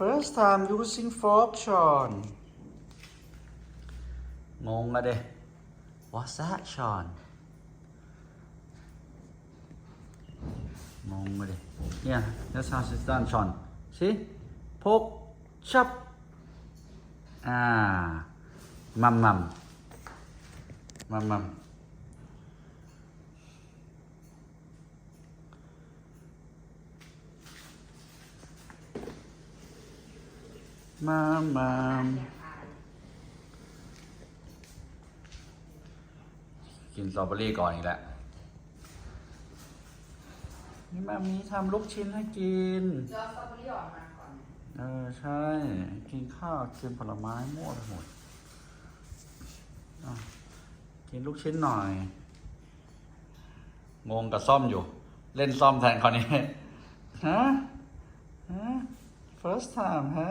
first time using fork ช้อนงงอะเด้ what's that ช้อนงงอะเด้เนี่ย that's how it's done ช้อน see poke chop อ่ามัมมัมมัมมัม มามากินสตรอเบอรี่ก่อนอีกแล้วนี่มามีทำลูกชิ้นให้กินเดี๋ยวเอาสตรอเบอรี่ออกมาก่อน เออ ใช่ กินข้าวกินผลไม้มั่วไปหมดอะกินลูกชิ้นหน่อย งงกับซ่อมอยู่ เล่นซ่อมแทนเขาวนี้ ฮะ ฮะ first time ฮะ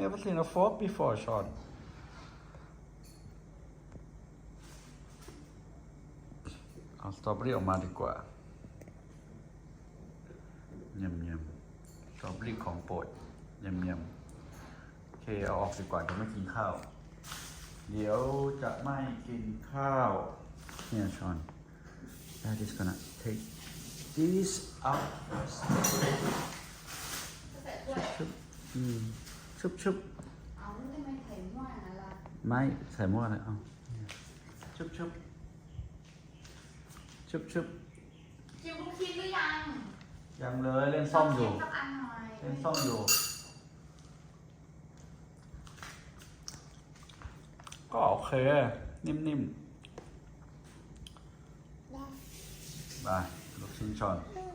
never seen a fork before Sean เอาสตรอเบอรี่ออกมาดีกว่าเยี่ยมเยี่ยมสตรอเบอรี่ของโปรดเยี่ยมเยี่ยมเค เอาออกดีกว่าเดี๋ยวไม่กินข้าว เดี๋ยวจะไม่กินข้าว เนี่ยชอน That is gonna take this out first ใส่ถ้วยชุบอืมชุบชุบเอาทำไมไข่ม่วงอย่างนั้นล่ะไม่ใส่หม้อเลยเอาชุบชุบชุบชุบกินลูกชิ้นหรือยังยังเลยเล่นซ่อมอยู่สักอันหน่อยเล่นซ่อมอยู่ ก็โอเค นิ่มๆไปลูกชิ้นช้อน ได้